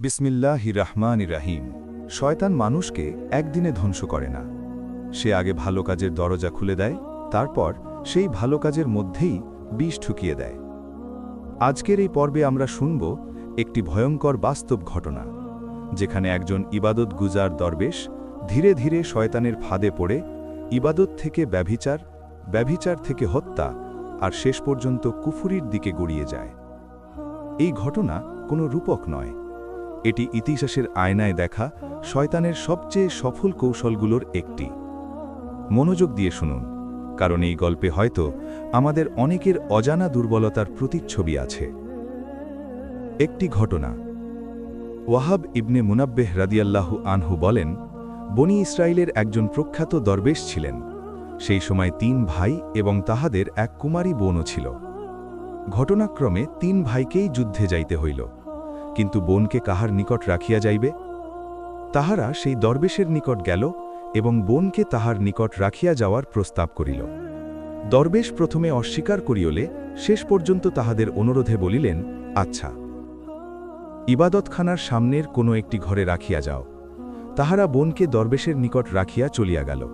বিসমিল্লাহ রহমান ইরাহিম শয়তান মানুষকে একদিনে ধ্বংস করে না। সে আগে ভালো কাজের দরজা খুলে দেয়, তারপর সেই ভালো কাজের মধ্যেই বিষ ঠুকিয়ে দেয়। আজকের এই পর্বে আমরা শুনব একটি ভয়ঙ্কর বাস্তব ঘটনা, যেখানে একজন ইবাদত গুজার দরবেশ ধীরে ধীরে শয়তানের ফাঁদে পড়ে, ইবাদত থেকে ব্যভিচার ব্যভিচার থেকে হত্যা, আর শেষ পর্যন্ত কুফুরির দিকে গড়িয়ে যায়। এই ঘটনা কোনো রূপক নয় এটি ইতিহাসের আয়নায় দেখা শয়তানের সবচেয়ে সফল কৌশলগুলোর একটি। মনোযোগ দিয়ে শুনুন, কারণ এই গল্পে হয়তো আমাদের অনেকের অজানা দুর্বলতার প্রতিচ্ছবি আছে। একটি ঘটনা, ওয়াহাব ইবনে মুনাব্বেহ রাদিয়াল্লাহু আনহু বলেন, বনি ইসরায়েলের একজন প্রখ্যাত দরবেশ ছিলেন। সেই সময় তিন ভাই এবং তাহাদের এক কুমারী বোনও ছিল। ঘটনাক্রমে তিন ভাইকেই যুদ্ধে যাইতে হইল। কিন্তু বোনকে কাহার নিকট রাখিয়া যাইবে? তাহারা সেই দরবেশের নিকট গেল এবং বোনকে তাহার নিকট রাখিয়া যাওয়ার প্রস্তাব করিল। দরবেশ প্রথমে অস্বীকার করিয়লে শেষ পর্যন্ত তাহাদের অনুরোধে বলিলেন আচ্ছা ইবাদতখানার সামনের কোনো একটি ঘরে রাখিয়া যাও। তাহারা বোনকে দরবেশের নিকট রাখিয়া চলিয়া গেল।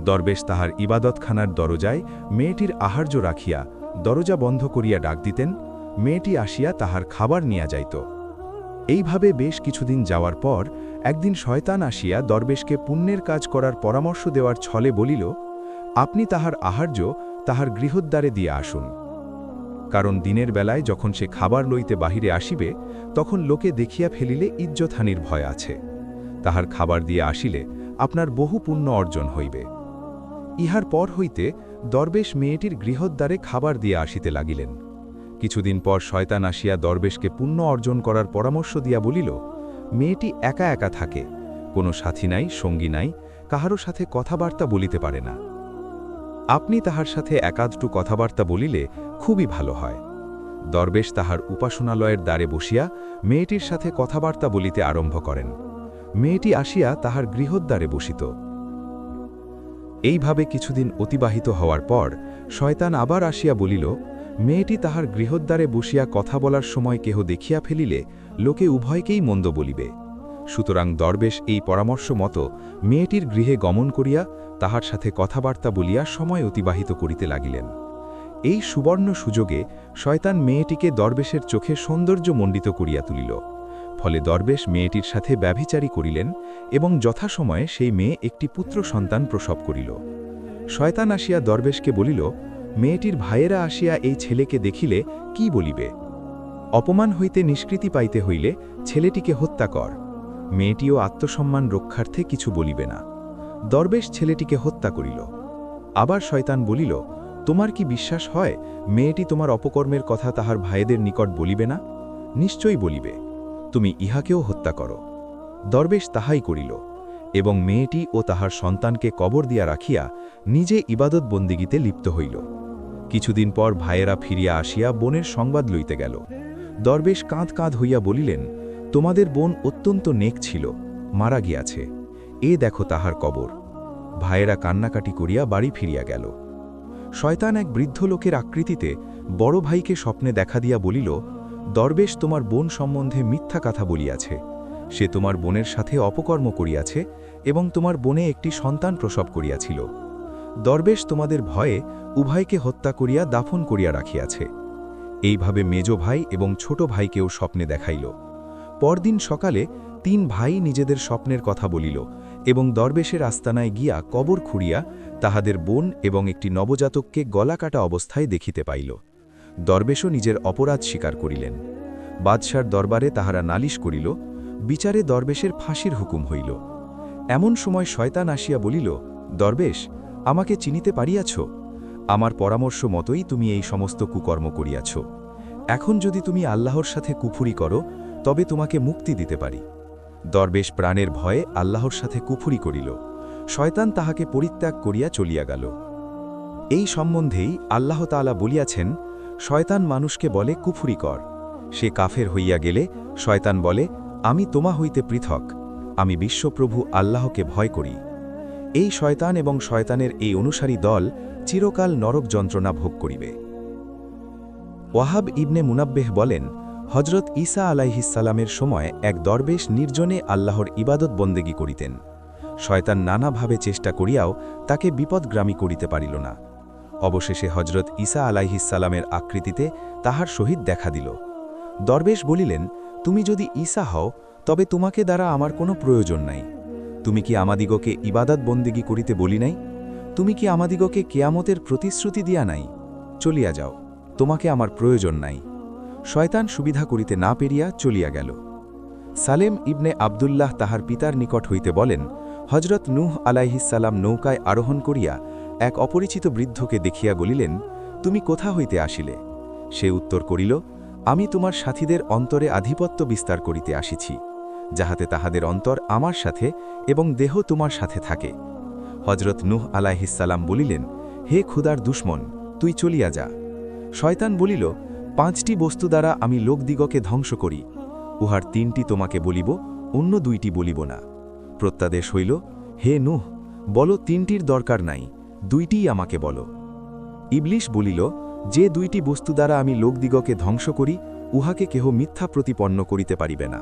দরবেশ তাহার ইবাদতখানার দরজায় মেয়েটির আহার্য রাখিয়া দরজা বন্ধ করিয়া ডাক দিতেন। মেয়েটি আসিয়া তাহার খাবার নিয়া যাইত। এইভাবে বেশ কিছুদিন যাওয়ার পর একদিন শয়তান আসিয়া দরবেশকে পুণ্যের কাজ করার পরামর্শ দেওয়ার ছলে বলিল, আপনি তাহার আহার্য তাহার গৃহদ্বারে দিয়ে আসুন। কারণ দিনের বেলায় যখন সে খাবার লইতে বাহিরে আসিবে, তখন লোকে দেখিয়া ফেলিলে ইজ্জতহানির ভয় আছে। তাহার খাবার দিয়ে আসিলে আপনার বহু পুণ্য অর্জন হইবে। ইহার পর হইতে দরবেশ মেয়েটির গৃহদ্বারে খাবার দিয়ে আসিতে লাগিলেন। কিছুদিন পর শয়তান আসিয়া দরবেশকে পুণ্য অর্জন করার পরামর্শ দিয়া বলিল, মেয়েটি একা একা থাকে, কোনো সাথী নাই, সঙ্গী নাই, কাহারও সাথে কথাবার্তা বলিতে পারে না। আপনি তাহার সাথে একাধটু কথাবার্তা বলিলে খুবই ভালো হয়। দরবেশ তাহার উপাসনালয়ের দ্বারে বসিয়া মেয়েটির সাথে কথাবার্তা বলিতে আরম্ভ করেন। মেয়েটি আসিয়া তাহার গৃহদ্বারে বসিত। এইভাবে কিছুদিন অতিবাহিত হওয়ার পর শয়তান আবার আসিয়া বলিল মেয়েটি তাহার গৃহদ্বারে বসিয়া কথা বলার সময় কেহ দেখিয়া ফেলিলে, লোকে উভয়কেই মন্দ বলিবে। সুতরাং দরবেশ এই পরামর্শ মতো মেয়েটির গৃহে গমন করিয়া তাহার সাথে কথাবার্তা বলিয়া সময় অতিবাহিত করিতে লাগিলেন। এই সুবর্ণ সুযোগে শয়তান মেয়েটিকে দরবেশের চোখে সৌন্দর্য মণ্ডিত করিয়া তুলিল। ফলে দরবেশ মেয়েটির সাথে ব্যভিচারী করিলেন এবং যথাসময়ে সেই মেয়ে একটি পুত্র সন্তান প্রসব করিল। শয়তান আসিয়া দরবেশকে বলিল মেয়েটির ভাইয়েরা আসিয়া এই ছেলেকে দেখিলে কি বলিবে? অপমান হইতে নিষ্কৃতি পাইতে হইলে ছেলেটিকে হত্যা কর। মেয়েটিও আত্মসম্মান রক্ষার্থে কিছু বলিবে না। দরবেশ ছেলেটিকে হত্যা করিল। আবার শয়তান বলিল, তোমার কি বিশ্বাস হয় মেয়েটি তোমার অপকর্মের কথা তাহার ভাইদের নিকট বলিবে না? নিশ্চয়ই বলিবে। তুমি ইহাকেও হত্যা করো। দরবেশ তাহাই করিল। এবং মেয়েটি ও তাহার সন্তানকে কবর দিয়া রাখিয়া নিজে ইবাদত বন্দিগিতে লিপ্ত হইল। কিছুদিন পর ভাইয়েরা ফিরিয়া আসিয়া বোনের সংবাদ লইতে গেল। দরবেশ কাঁধ কাঁধ হইয়া বলিলেন, তোমাদের বোন অত্যন্ত নেক ছিল, মারা গিয়াছে। এ দেখো তাহার কবর। ভাইয়েরা কান্নাকাটি করিয়া বাড়ি ফিরিয়া গেল। শয়তান এক বৃদ্ধ লোকের আকৃতিতে বড় ভাইকে স্বপ্নে দেখা দিয়া বলিল, দরবেশ তোমার বোন সম্বন্ধে মিথ্যা কথা বলিয়াছে। সে তোমার বোনের সাথে অপকর্ম করিয়াছে এবং তোমার বনে একটি সন্তান প্রসব করিয়াছিল। দরবেশ তোমাদের ভয়ে উভয়কে হত্যা করিয়া দাফন করিয়া রাখিয়াছে। এইভাবে মেজ ভাই এবং ছোট ভাইকেও স্বপ্নে দেখাইল। পরদিন সকালে তিন ভাই নিজেদের স্বপ্নের কথা বলিল এবং দরবেশের আস্তানায় গিয়া কবর খুঁড়িয়া তাহাদের বোন এবং একটি নবজাতককে গলাকাটা অবস্থায় দেখিতে পাইল। দরবেশও নিজের অপরাধ স্বীকার করিলেন। বাদশার দরবারে তাহারা নালিশ করিল বিচারে দরবেশের ফাঁসির হুকুম হইল। এমন সময় শয়তান আসিয়া বলিল, দরবেশ, আমাকে চিনিতে পারিয়াছ? আমার পরামর্শ মতোই তুমি এই সমস্ত কুকর্ম করিয়াছ। এখন যদি তুমি আল্লাহর সাথে কুফুরি করো, তবে তোমাকে মুক্তি দিতে পারি। দরবেশ প্রাণের ভয়ে আল্লাহর সাথে কুফুরি করিল। শয়তান তাহাকে পরিত্যাগ করিয়া চলিয়া গেল। এই সম্বন্ধেই আল্লাহ তালা বলিয়াছেন, শয়তান মানুষকে বলে কুফুরি কর। সে কাফের হইয়া গেলে শয়তান বলে আমি তোমা হইতে পৃথক, আমি বিশ্বপ্রভু আল্লাহকে ভয় করি। এই শয়তান এবং শয়তানের এই অনুসারী দল চিরকাল নরক যন্ত্রণা ভোগ করিবে। ওয়াহাব ইবনে মুনাব্বেহ বলেন হজরত ঈসা আলাইহিসালামের সময় এক দরবেশ নির্জনে আল্লাহর ইবাদত বন্দেগী করিতেন। শয়তান নানাভাবে চেষ্টা করিয়াও তাকে বিপদগ্রামী করিতে পারিল না। অবশেষে হজরত ঈসা আলাইহিসালামের আকৃতিতে তাহার সহিত দেখা দিল। দরবেশ বলিলেন তুমি যদি ঈসা হও, তবে তোমাকে দ্বারা আমার কোনো প্রয়োজন নাই। তুমি কি আমাদিগকে ইবাদত বন্দেগী করিতে বলি নাই? তুমি কি আমাদিগকে কেয়ামতের প্রতিশ্রুতি দিয়া নাই? চলিয়া যাও, তোমাকে আমার প্রয়োজন নাই। শয়তান সুবিধা করিতে না পেরিয়া চলিয়া গেল। সালেম ইবনে আবদুল্লাহ তাহার পিতার নিকট হইতে বলেন হজরত নূহ আলাইহিসাল্লাম নৌকায় আরোহণ করিয়া এক অপরিচিত বৃদ্ধকে দেখিয়া বলিলেন, তুমি কোথা হইতে আসিলে? সে উত্তর করিল আমি তোমার সাথীদের অন্তরে আধিপত্য বিস্তার করিতে আসিছি, যাহাতে তাহাদের অন্তর আমার সাথে এবং দেহ তোমার সাথে থাকে। হজরত নূহ আলাইহিসাল্লাম বলিলেন, হে ক্ষুদার দুশ্মন, তুই চলিয়া যা। শয়তান বলিল, পাঁচটি বস্তু দ্বারা আমি লোকদিগকে ধ্বংস করি, উহার তিনটি তোমাকে বলিব, অন্য দুইটি বলিব না। প্রত্যাদেশ হইল, হে নুহ, বলো তিনটির দরকার নাই, দুইটিই আমাকে বলো। ইবলিশ বলিল যে দুইটি বস্তু দ্বারা আমি লোকদিগকে ধ্বংস করি, উহাকে কেহ মিথ্যা প্রতিপন্ন করিতে পারিবে না।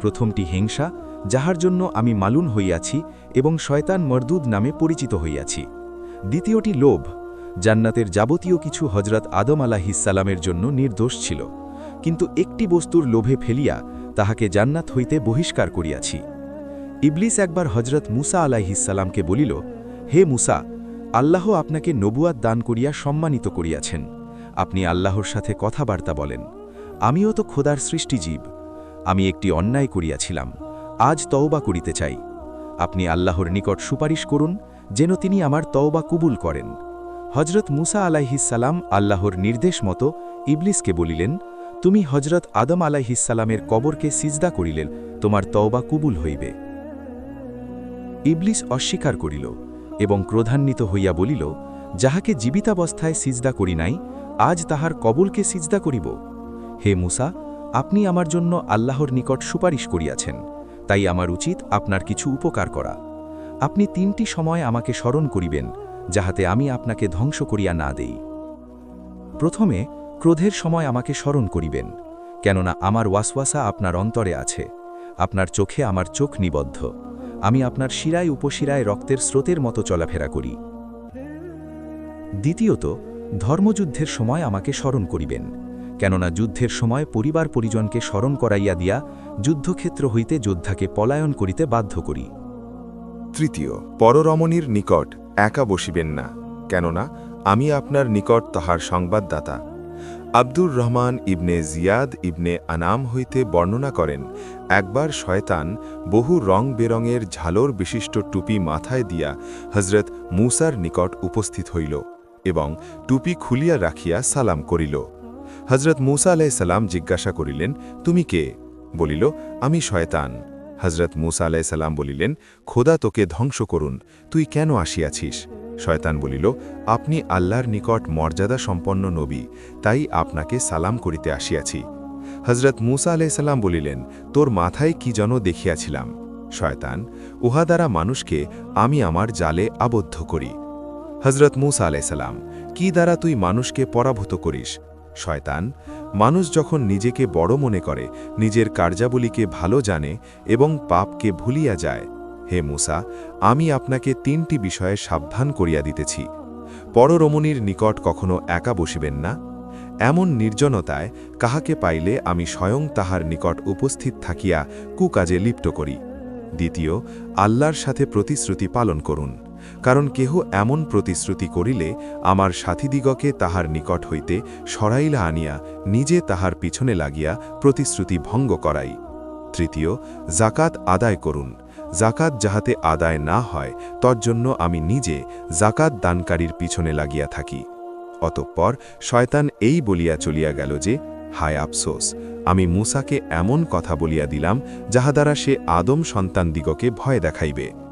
প্রথমটি হিংসা, যাহার জন্য আমি মালুন হইয়াছি এবং শয়তান মরদুদ নামে পরিচিত হইয়াছি। দ্বিতীয়টি লোভ, জান্নাতের যাবতীয় কিছু হজরত আদম আলাহিসাল্লামের জন্য নির্দোষ ছিল। কিন্তু একটি বস্তুর লোভে ফেলিয়া তাহাকে জান্নাত হইতে বহিষ্কার করিয়াছি। ইবলিস একবার হজরত মুসা আলাইহিসাল্লামকে বলিল, হে মুসা আল্লাহ আপনাকে নবুয়াত দান করিয়া সম্মানিত করিয়াছেন। আপনি আল্লাহর সাথে কথাবার্তা বলেন। আমিও তো খোদার সৃষ্টিজীব। আমি একটি অন্যায় করিয়াছিলাম। আজ তওবা করিতে চাই। আপনি আল্লাহর নিকট সুপারিশ করুন, যেন তিনি আমার তওবা কবুল করেন। হজরত মুসা আলাইহিসাল্লাম আল্লাহর নির্দেশ মতো ইবলিসকে বলিলেন, তুমি হজরত আদম আলাইহিসাল্লামের কবরকে সিজদা করিলেন, তোমার তওবা কবুল হইবে। ইবলিস অস্বীকার করিল। এবং ক্রোধান্বিত হইয়া বলিল, যাহাকে জীবিতাবস্থায় সিজদা করি নাই, আজ তাহার কবলকে সিজদা করিব। হে মুসা, আপনি আমার জন্য আল্লাহর নিকট সুপারিশ করিয়াছেন, তাই আমার উচিত আপনার কিছু উপকার করা। আপনি তিনটি সময় আমাকে স্মরণ করিবেন, যাহাতে আমি আপনাকে ধ্বংস করিয়া না দেই। প্রথমে, ক্রোধের সময় আমাকে স্মরণ করিবেন, কেননা আমার ওয়াসওয়াসা আপনার অন্তরে আছে, আপনার চোখে আমার চোখ নিবদ্ধ। আমি আপনার শিরায় উপশিরায় রক্তের স্রোতের মতো চলাফেরা করি। দ্বিতীয়ত, ধর্মযুদ্ধের সময় আমাকে স্মরণ করিবেন, কেননা যুদ্ধের সময় পরিবার পরিজনকে স্মরণ করাইয়া দিয়া যুদ্ধক্ষেত্র হইতে যোদ্ধাকে পলায়ন করিতে বাধ্য করি। তৃতীয়, পররমণীর নিকট একা বসিবেন না, কেননা আমি আপনার নিকট তাহার সংবাদদাতা। আব্দুর রহমান ইবনে জিয়াদ ইবনে আনাম হইতে বর্ণনা করেন, একবার শয়তান বহু রং বেরঙের ঝালর বিশিষ্ট টুপি মাথায় দিয়া হজরত মুসার নিকট উপস্থিত হইল এবং টুপি খুলিয়া রাখিয়া সালাম করিল। হজরত মুসা আলাইসাল্লাম জিজ্ঞাসা করিলেন, তুমি কে? বলিল, আমি শয়তান। হজরত মুসা আলাইসাল্লাম বলিলেন, খোদা তোকে ধ্বংস করুন, তুই কেন আসিয়াছিস? শয়তান বলিল, আপনি আল্লাহর নিকট মর্যাদা সম্পন্ন নবী, তাই আপনাকে সালাম করিতে আসিয়াছি। হজরত মুসা আলাইসাল্লাম বলিলেন, তোর মাথায় কি যেন দেখিয়াছিলাম? শয়তান, উহা দ্বারা মানুষকে আমি আমার জালে আবদ্ধ করি। হজরত মুসা আলাইসাল্লাম কি দ্বারা তুই মানুষকে পরাভূত করিস? শয়তান মানুষ যখন নিজেকে বড় মনে করে, নিজের কার্যাবলীকে ভালো জানে এবং পাপকে ভুলিয়া যায়, হে মুসা, আমি আপনাকে তিনটি বিষয়ে সাবধান করিয়া দিতেছি। পররমণীর নিকট কখনো একা বসিবেন না। এমন নির্জনতায় কাহাকে পাইলে আমি স্বয়ং তাহার নিকট উপস্থিত থাকিয়া কুকাজে লিপ্ত করি। দ্বিতীয়, আল্লাহর সাথে প্রতিশ্রুতি পালন করুন। কারণ কেহ এমন প্রতিশ্রুতি করিলে আমার সাথীদিগকে তাহার নিকট হইতে সরাইলা আনিয়া নিজে তাহার পিছনে লাগিয়া প্রতিশ্রুতি ভঙ্গ করাই। তৃতীয় জাকাত আদায় করুন। জাকাত যাহাতে আদায় না হয়, তজ্জন্য আমি নিজে জাকাত দানকারীর পিছনে লাগিয়া থাকি। অতঃপর শয়তান এই বলিয়া চলিয়া গেল যে, হায় আফসোস, আমি মুসাকে এমন কথা বলিয়া দিলাম যাহা দ্বারা সে আদম সন্তানদিগকে ভয় দেখাইবে।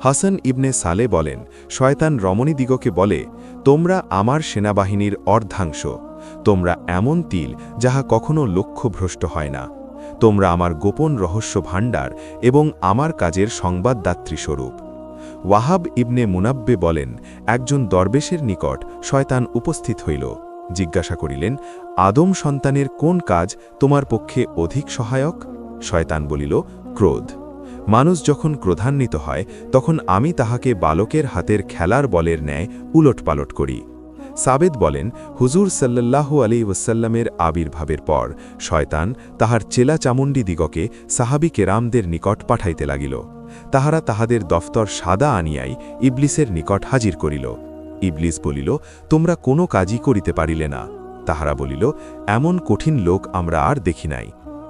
হাসান ইবনে সালে বলেন, শয়তান রমণীদিগকে বলে, তোমরা আমার সেনাবাহিনীর অর্ধাংশ। তোমরা এমন তিল যাহা কখনো লক্ষ্যভ্রষ্ট হয় না। তোমরা আমার গোপন রহস্য ভাণ্ডার এবং আমার কাজের সংবাদদাত্রী স্বরূপ। ওয়াহাব ইবনে মুনাব্বে বলেন, একজন দরবেশের নিকট শয়তান উপস্থিত হইল। জিজ্ঞাসা করিলেন, আদম সন্তানের কোন কাজ তোমার পক্ষে অধিক সহায়ক? শয়তান বলিল, ক্রোধ। মানুষ যখন ক্রোধান্বিত হয়, তখন আমি তাহাকে বালকের হাতের খেলার বলের ন্যায় উলটপালট করি। সাবেদ বলেন, হুজুর সাল্লাল্লাহু আলী ওয়াসাল্লামের আবির্ভাবের পর শয়তান তাহার চেলা চামুণ্ডি দিগকে সাহাবি কেরামদের নিকট পাঠাইতে লাগিল। তাহারা তাহাদের দফতর সাদা আনিয়াই ইবলিসের নিকট হাজির করিল। ইবলিস বলিল, তোমরা কোনো কাজই করিতে পারিলে না। তাহারা বলিল, এমন কঠিন লোক আমরা আর দেখি নাই।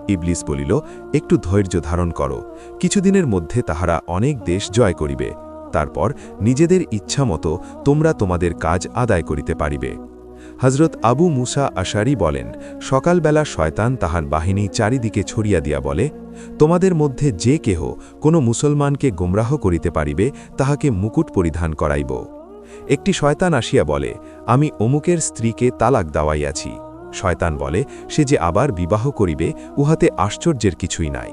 ইবলিস বলিল, একটু ধৈর্য ধারণ করো। কিছুদিনের মধ্যে তাহারা অনেক দেশ জয় করিবে। তারপর নিজেদের ইচ্ছা মতো তোমরা তোমাদের কাজ আদায় করিতে পারিবে। হজরত আবু মুসা আশারি বলেন, সকালবেলা শয়তান তাহার বাহিনী চারিদিকে ছড়িয়া দিয়া বলে, তোমাদের মধ্যে যে কেহ কোনো মুসলমানকে গোমরাহ করিতে পারিবে, তাহাকে মুকুট পরিধান করাইব। একটি শয়তান আসিয়া বলে, আমি অমুকের স্ত্রীকে তালাক দাওয়াইয়াছি শয়তান বলে, সে যে আবার বিবাহ করিবে, উহাতে আশ্চর্যের কিছুই নাই।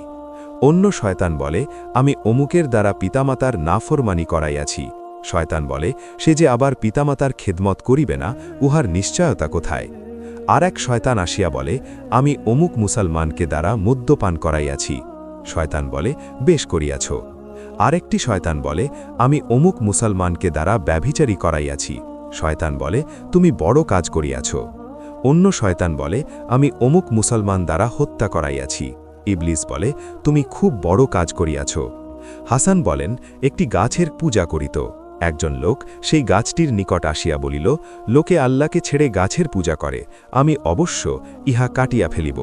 অন্য শয়তান বলে, আমি অমুকের দ্বারা পিতামাতার নাফরমানি করাইয়াছি। শয়তান বলে, সে যে আবার পিতামাতার খেদমত করিবে না, উহার নিশ্চয়তা কোথায়? আর এক শয়তান আসিয়া বলে, আমি অমুক মুসলমানকে দ্বারা মদ্যপান করাইয়াছি। শয়তান বলে, বেশ করিয়াছ। আরেকটি শয়তান বলে, আমি অমুক মুসলমানকে দ্বারা ব্যভিচারী করাইয়াছি। শয়তান বলে, তুমি বড় কাজ করিয়াছ। অন্য শয়তান বলে, আমি অমুক মুসলমান দ্বারা হত্যা করাইয়াছি। ইবলিস বলে, তুমি খুব বড় কাজ করিয়াছ। হাসান বলেন, একটি গাছের পূজা করিত। একজন লোক সেই গাছটির নিকট আসিয়া বলিল, লোকে আল্লাহকে ছেড়ে গাছের পূজা করে, আমি অবশ্য ইহা কাটিয়া ফেলিব।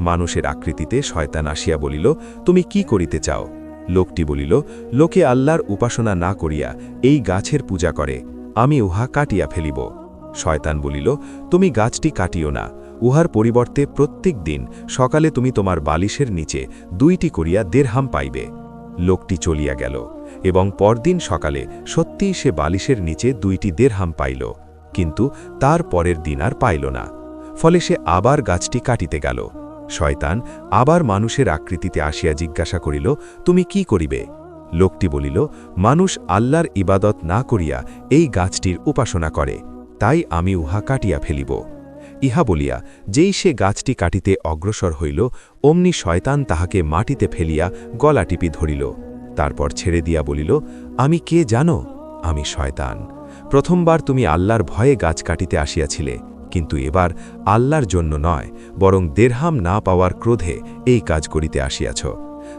মানুষের আকৃতিতে শয়তান আসিয়া বলিল, তুমি কি করিতে চাও? লোকটি বলিল, লোকে আল্লাহর উপাসনা না করিয়া এই গাছের পূজা করে, আমি উহা কাটিয়া ফেলিব। শয়তান বলিল, তুমি গাছটি কাটিও না। উহার পরিবর্তে প্রত্যেক দিন সকালে তুমি তোমার বালিশের নিচে দুইটি করিয়া দেড়হাম পাইবে। লোকটি চলিয়া গেল এবং পরদিন সকালে সত্যিই সে বালিশের নিচে দুইটি দেড়হাম পাইল, কিন্তু তার পরের দিন আর পাইল না। ফলে সে আবার গাছটি কাটিতে গেল। শয়তান আবার মানুষের আকৃতিতে আসিয়া জিজ্ঞাসা করিল, তুমি কি করিবে? লোকটি বলিল, মানুষ আল্লাহর ইবাদত না করিয়া এই গাছটির উপাসনা করে। তাই আমি উহা কাটিয়া ফেলিব। ইহা বলিয়া, যেই সে গাছটি কাটিতে অগ্রসর হইল, অমনি শয়তান তাহাকে মাটিতে ফেলিয়া গলা টিপি ধরিল। তারপর ছেড়ে দিয়া বলিল, আমি কে জানো? আমি শয়তান। প্রথমবার তুমি আল্লাহর ভয়ে গাছ কাটিতে আসিয়াছিলে, কিন্তু এবার আল্লাহর জন্য নয়, বরং দেড়হাম না পাওয়ার ক্রোধে এই কাজ করিতে আসিয়াছ।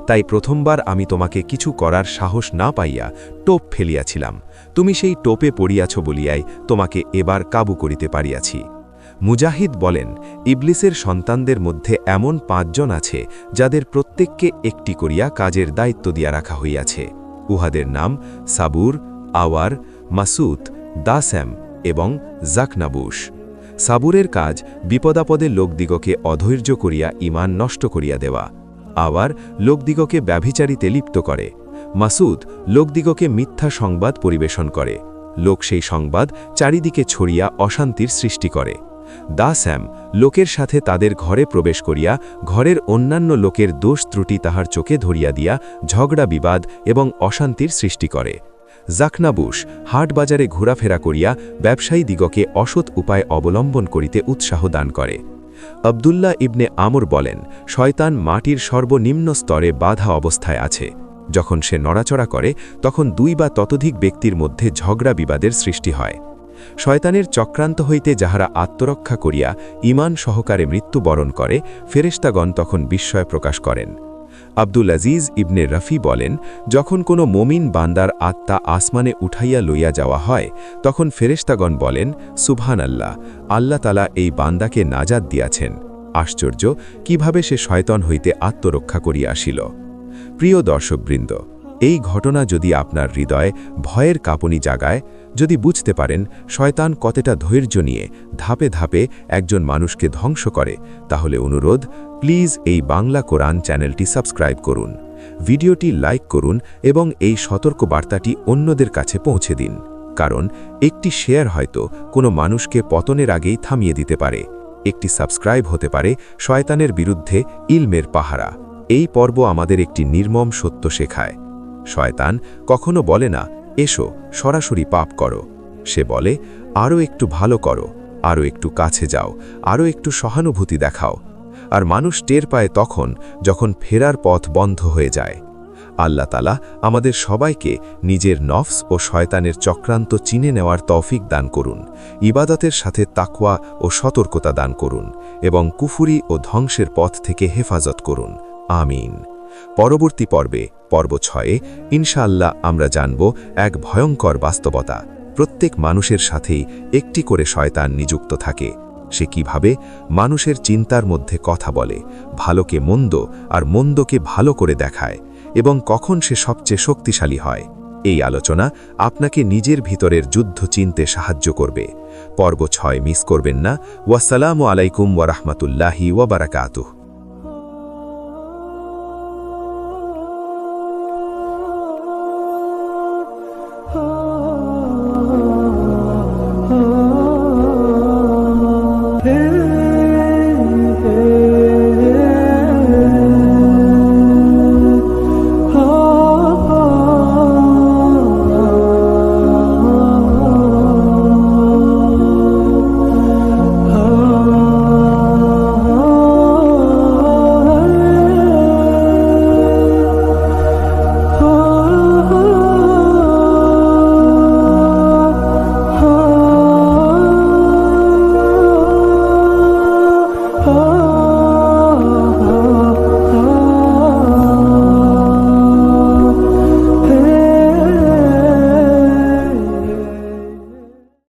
তাই প্রথমবার আমি তোমাকে কিছু করার সাহস না পাইয়া টোপ ফেলিয়াছিলাম। তুমি সেই টোপে পড়িয়াছ বলিয়াই তোমাকে এবার কাবু করিতে পারিয়াছি। মুজাহিদ বলেন, ইবলিসের সন্তানদের মধ্যে এমন পাঁচজন আছে যাদের প্রত্যেককে একটি করিয়া কাজের দায়িত্ব দিয়া রাখা হইয়াছে। উহাদের নাম সাবুর, আওয়ার, মাসুদ দাস্যাম এবং জাকনাবুশ। সাবুরের কাজ বিপদাপদে লোকদিগকে অধৈর্য করিয়া ইমান নষ্ট করিয়া দেওয়া। আওয়ার লোকদিগকে ব্যভিচারিতে লিপ্ত করে। মাসুদ লোকদিগকে মিথ্যা সংবাদ পরিবেশন করে। লোক সেই সংবাদ চারিদিকে ছড়িয়া অশান্তির সৃষ্টি করে। দা স্যাম লোকের সাথে তাদের ঘরে প্রবেশ করিয়া ঘরের অন্যান্য লোকের দোষ ত্রুটি তাহার চোখে ধরিয়া দিয়া ঝগড়া বিবাদ এবং অশান্তির সৃষ্টি করে। জাকনাবুশ হাট বাজারে ঘোরাফেরা করিয়া ব্যবসায়ী দিগকে অসৎ উপায় অবলম্বন করিতে উৎসাহ দান করে। আবদুল্লাহ ইবনে আমর বলেন, শয়তান মাটির সর্বনিম্ন স্তরে বাধা অবস্থায় আছে। যখন সে নড়াচড়া করে, তখন দুই বা ততোধিক ব্যক্তির মধ্যে ঝগড়া বিবাদের সৃষ্টি হয়। শয়তানের চক্রান্ত হইতে যাহারা আত্মরক্ষা করিয়া ইমান সহকারে মৃত্যুবরণ করে ফেরেস্তাগণ তখন বিস্ময় প্রকাশ করেন। আব্দুল আজিজ ইবনে রফি বলেন, যখন কোনো মমিন বান্দার আত্মা আসমানে উঠাইয়া লইয়া যাওয়া হয়, তখন ফেরেস্তাগণ বলেন সুভান আল্লাহ আল্লাহ তালা এই বান্দাকে নাজাদ দিয়াছেন। আশ্চর্য, কীভাবে সে শয়তন হইতে আত্মরক্ষা করিয়া আসিল। প্রিয় দর্শকবৃন্দ এই ঘটনা যদি আপনার হৃদয়ে ভয়ের কাঁপনি জাগায়, যদি বুঝতে পারেন শয়তান কতটা ধৈর্য নিয়ে ধাপে ধাপে একজন মানুষকে ধ্বংস করে, তাহলে অনুরোধ, প্লিজ এই বাংলা কোরআন চ্যানেলটি সাবস্ক্রাইব করুন, ভিডিওটি লাইক করুন এবং এই সতর্ক বার্তাটি অন্যদের কাছে পৌঁছে দিন, কারণ একটি শেয়ার হয়তো কোনো মানুষকে পতনের আগেই থামিয়ে দিতে পারে, একটি সাবস্ক্রাইব হতে পারে শয়তানের বিরুদ্ধে ইলমের পাহারা। এই পর্ব আমাদের একটি নির্মম সত্য শেখায়। শয়তান কখনো বলে না, এসো, সরাসরি পাপ করো। সে বলে আরও একটু ভালো করো আরও একটু কাছে যাও আরও একটু সহানুভূতি দেখাও। আর মানুষ টের পায় তখন যখন ফেরার পথ বন্ধ হয়ে যায়। আল্লাহ তালা আমাদের সবাইকে নিজের নফস ও শয়তানের চক্রান্ত চিনে নেওয়ার তৌফিক দান করুন, ইবাদতের সাথে তাকওয়া ও সতর্কতা দান করুন এবং কুফুরি ও ধ্বংসের পথ থেকে হেফাজত করুন। আমিন। পরবর্তী পর্বে, পর্ব ছয়ে, ইনশাআল্লাহ আমরা জানব এক ভয়ঙ্কর বাস্তবতা। প্রত্যেক মানুষের সাথেই একটি করে শয়তান নিযুক্ত থাকে। সে কীভাবে? মানুষের চিন্তার মধ্যে কথা বলে, ভালোকে মন্দ আর মন্দকে ভালো করে দেখায় এবং কখন সে সবচেয়ে শক্তিশালী হয়। এই আলোচনা আপনাকে নিজের ভিতরের যুদ্ধ চিনতে সাহায্য করবে। পর্ব ছয় মিস করবেন না। ওয়াসালামু আলাইকুম ওয়ারাহমাতুল্লাহি ওয়াবারাকাতুহ